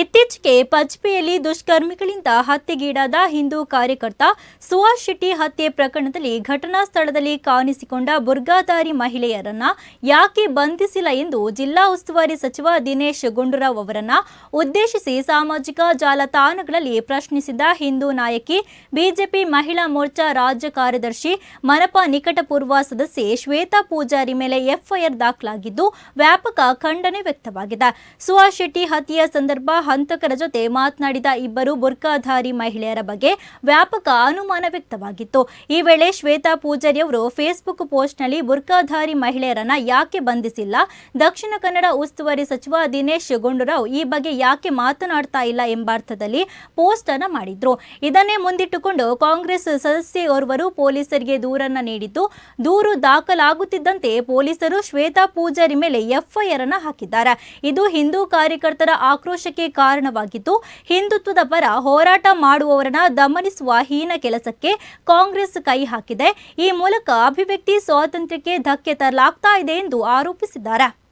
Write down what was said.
ಇತ್ತೀಚೆಗೆ ಪಜ್ಪೆಯಲ್ಲಿ ದುಷ್ಕರ್ಮಿಗಳಿಂದ ಹತ್ಯೆಗೀಡಾದ ಹಿಂದೂ ಕಾರ್ಯಕರ್ತ ಸುಹಾಸ್ ಶೆಟ್ಟಿ ಹತ್ಯೆ ಪ್ರಕರಣದಲ್ಲಿ ಘಟನಾ ಸ್ಥಳದಲ್ಲಿ ಕಾಣಿಸಿಕೊಂಡ ಬುರ್ಗಾದಾರಿ ಮಹಿಳೆಯರನ್ನ ಯಾಕೆ ಬಂಧಿಸಿಲ್ಲ ಎಂದು ಜಿಲ್ಲಾ ಉಸ್ತುವಾರಿ ಸಚಿವ ದಿನೇಶ್ ಗುಂಡೂರಾವ್ ಅವರನ್ನ ಉದ್ದೇಶಿಸಿ ಸಾಮಾಜಿಕ ಜಾಲತಾಣಗಳಲ್ಲಿ ಪ್ರಶ್ನಿಸಿದ ಹಿಂದೂ ನಾಯಕಿ, ಬಿಜೆಪಿ ಮಹಿಳಾ ಮೋರ್ಚಾ ರಾಜ್ಯ ಕಾರ್ಯದರ್ಶಿ ಮನಪಾ ನಿಕಟಪೂರ್ವ ಸದಸ್ಯೆ ಶ್ವೇತಾ ಪೂಜಾರಿ ಮೇಲೆ ಎಫ್ಐಆರ್ ದಾಖಲಾಗಿದ್ದು ವ್ಯಾಪಕ ಖಂಡನೆ ವ್ಯಕ್ತವಾಗಿದೆ. ಸುಹಾಸ್ ಶೆಟ್ಟಿ ಹತ್ಯೆಯ ಸಂದರ್ಭ ಹಂತಕರ ಜೊತೆ ಮಾತನಾಡಿದ ಇಬ್ಬರು ಬುರ್ಕಾಧಾರಿ ಮಹಿಳೆಯರ ಬಗ್ಗೆ ವ್ಯಾಪಕ ಅನುಮಾನ ವ್ಯಕ್ತವಾಗಿತ್ತು. ಈ ವೇಳೆ ಶ್ವೇತಾ ಪೂಜಾರಿ ಅವರು ಫೇಸ್ಬುಕ್ ಪೋಸ್ಟ್ನಲ್ಲಿ ಬುರ್ಕಾಧಾರಿ ಮಹಿಳೆಯರನ್ನ ಯಾಕೆ ಬಂಧಿಸಿಲ್ಲ? ದಕ್ಷಿಣ ಕನ್ನಡ ಉಸ್ತುವಾರಿ ಸಚಿವ ದಿನೇಶ್ ಗುಂಡೂರಾವ್ ಈ ಬಗ್ಗೆ ಯಾಕೆ ಮಾತನಾಡ್ತಾ ಇಲ್ಲ ಎಂಬ ಅರ್ಥದಲ್ಲಿ ಪೋಸ್ಟ್ ಅನ್ನು ಮಾಡಿದ್ರು. ಇದನ್ನೇ ಮುಂದಿಟ್ಟುಕೊಂಡು ಕಾಂಗ್ರೆಸ್ ಸದಸ್ಯೆಯೋರ್ವರು ಪೊಲೀಸರಿಗೆ ದೂರನ್ನ ನೀಡಿದ್ದು, ದೂರು ದಾಖಲಾಗುತ್ತಿದ್ದಂತೆ ಪೊಲೀಸರು ಶ್ವೇತಾ ಪೂಜಾರಿ ಮೇಲೆ ಎಫ್ಐಆರ್ ಅನ್ನು ಹಾಕಿದ್ದಾರೆ. ಇದು ಹಿಂದೂ ಕಾರ್ಯಕರ್ತರ ಆಕ್ರೋಶಕ್ಕೆ ಕಾರಣವಾಗಿದ್ದು, ಹಿಂದುತ್ವದ ಪರ ಹೋರಾಟ ಮಾಡುವವರನ್ನ ದಮನಿಸುವ ಹೀನ ಕೆಲಸಕ್ಕೆ ಕಾಂಗ್ರೆಸ್ ಕೈ ಹಾಕಿದೆ. ಈ ಮೂಲಕ ಅಭಿವ್ಯಕ್ತಿ ಸ್ವಾತಂತ್ರ್ಯಕ್ಕೆ ಧಕ್ಕೆ ತರಲಾಗ್ತಾ ಇದೆ ಎಂದು ಆರೋಪಿಸಿದ್ದಾರೆ.